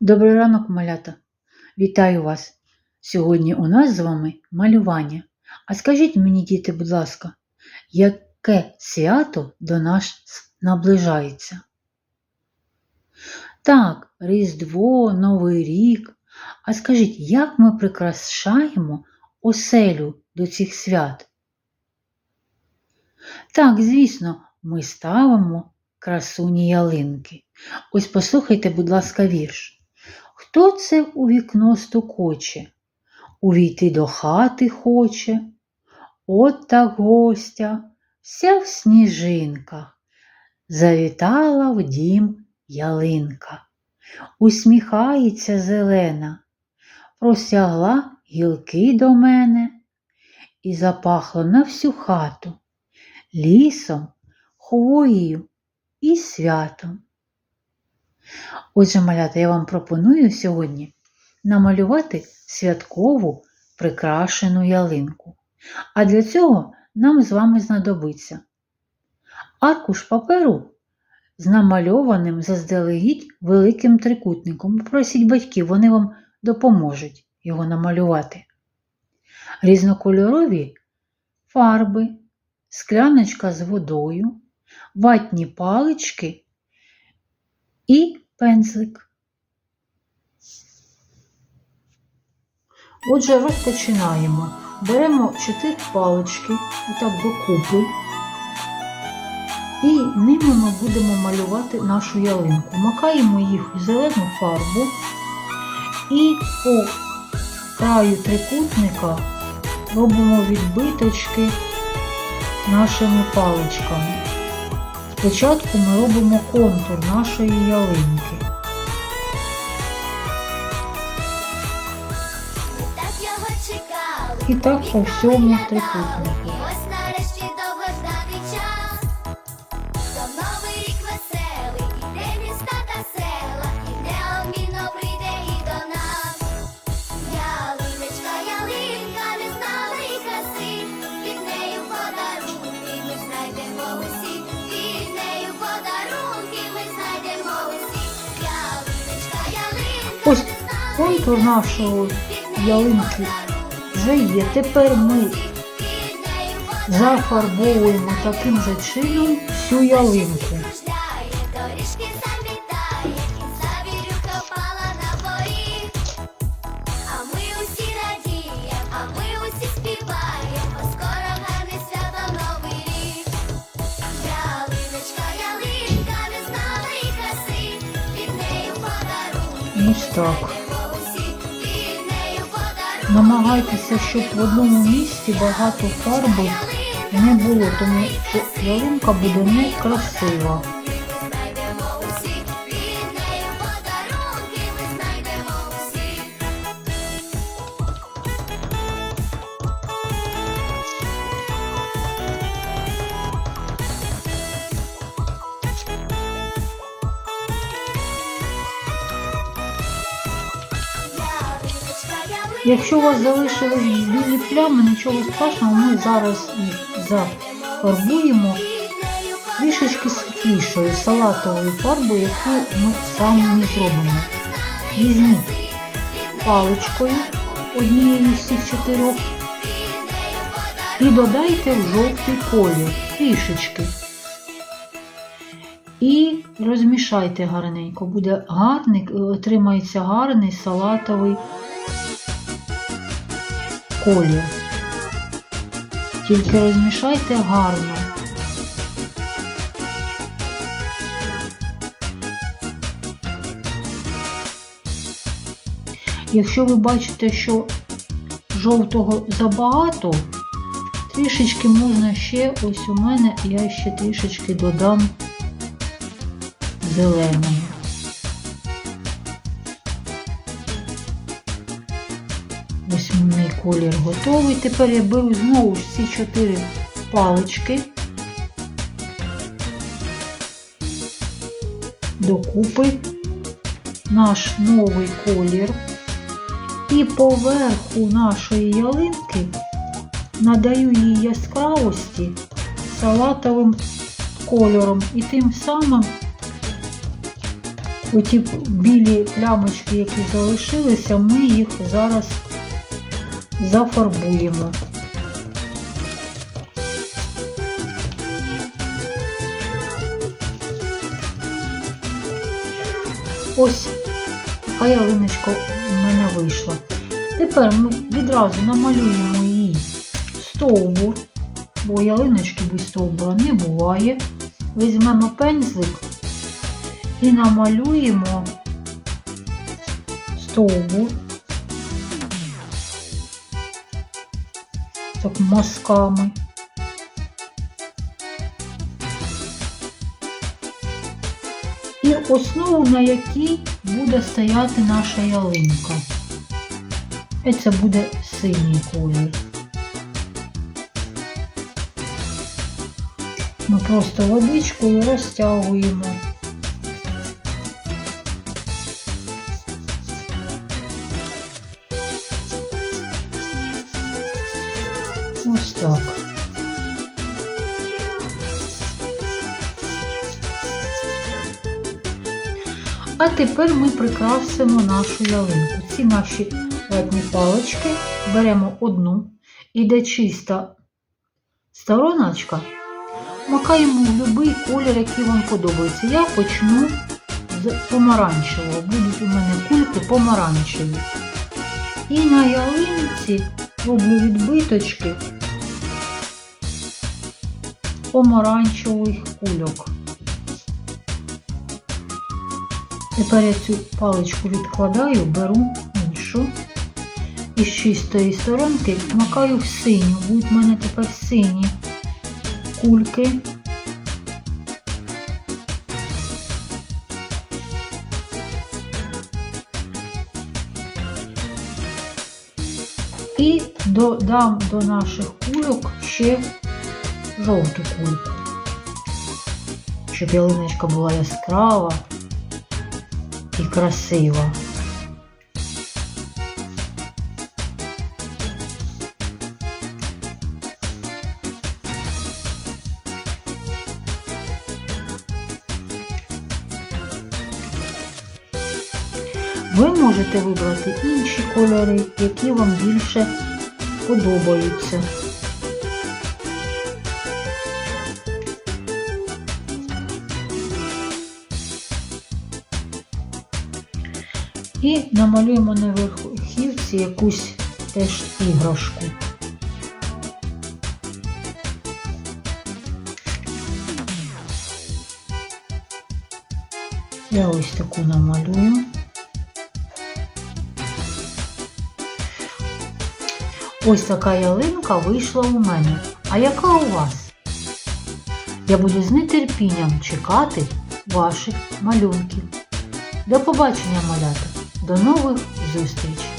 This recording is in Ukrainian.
Добрий ранок, малята! Вітаю вас! Сьогодні у нас з вами малювання. А скажіть мені, діти, будь ласка, яке свято до нас наближається? Так, Різдво, Новий рік. А скажіть, як ми прикрашаємо оселю до цих свят? Так, звісно, ми ставимо красуні ялинки. Ось послухайте, будь ласка, вірш. Хто це у вікно стукоче? Увійти до хати хоче. От так гостя, вся в сніжинках, завітала в дім ялинка. Усміхається зелена, просягла гілки до мене і запахло на всю хату лісом, хвоєю і святом. Отже, малята, я вам пропоную сьогодні намалювати святкову прикрашену ялинку. А для цього нам з вами знадобиться аркуш паперу з намальованим заздалегідь великим трикутником. Просіть батьків, вони вам допоможуть його намалювати. Різнокольорові фарби, скляночка з водою, ватні палички і пензлик. Отже, розпочинаємо. Беремо чотири палички, отак докупи, і ними ми будемо малювати нашу ялинку. Макаємо їх у зелену фарбу і по краю трикутника робимо відбиточки нашими паличками. Спочатку ми робимо контур нашої ялинки. І так по всьому трикутнику. Контур нашої ялинки вже є. Тепер ми зафарбовуємо таким же чином всю ялинку. Ось так. Намагайтеся, щоб в одному місці багато фарби не було, тому що ялинка буде некрасива. Знайдемо Якщо у вас залишились білі плями, нічого страшного, ми зараз їх зафарбуємо трішечки світлішою салатовою фарбою, яку ми самі зробимо. Візьміть паличкою однією з цих чотирьох і додайте в жовтий колір трішечки. І розмішайте гарненько. Буде гарний, отримається гарний салатовий колір. Тільки розмішайте гарно. Якщо ви бачите, що жовтого забагато, трішечки можна ще, ось у мене я ще трішечки додам зеленого. Ось мій колір готовий. Тепер я беру знову ж ці чотири палички докупи наш новий колір. І поверху нашої ялинки надаю їй яскравості салатовим кольором. І тим самим Оті білі плямочки, які залишилися, ми їх зараз зафарбуємо. Ось така ялиночка в мене вийшла. Тепер ми відразу намалюємо її стовбур, бо ялиночки без стовбура не буває. Візьмемо пензлик і намалюємо стовбур. Так мазками. І основу, на якій буде стояти наша ялинка. І це буде синій колір. Ми просто водичкою розтягуємо. Ось так. А тепер ми прикрасимо нашу ялинку. Ці наші ватні палички беремо одну, іде чиста стороночка, макаємо в будь-який колір, який вам подобається. Я почну з помаранчевого. Будуть у мене кульки помаранчеві. І на ялинці роблю відбиточки помаранчевих кульок. Тепер я цю паличку відкладаю, беру іншу і з чистої сторонки макаю в синю. Будуть в мене тепер сині кульки. І додам до наших кульок ще жовту кульку, щоб ялиночка була яскрава і красива. Ви можете вибрати інші кольори, які вам більше подобаються. І намалюємо на верхівці якусь теж іграшку. Я ось таку намалюю. Ось така ялинка вийшла у мене. А яка у вас? Я буду з нетерпінням чекати ваших малюнків. До побачення, малята! До нових зустрічей!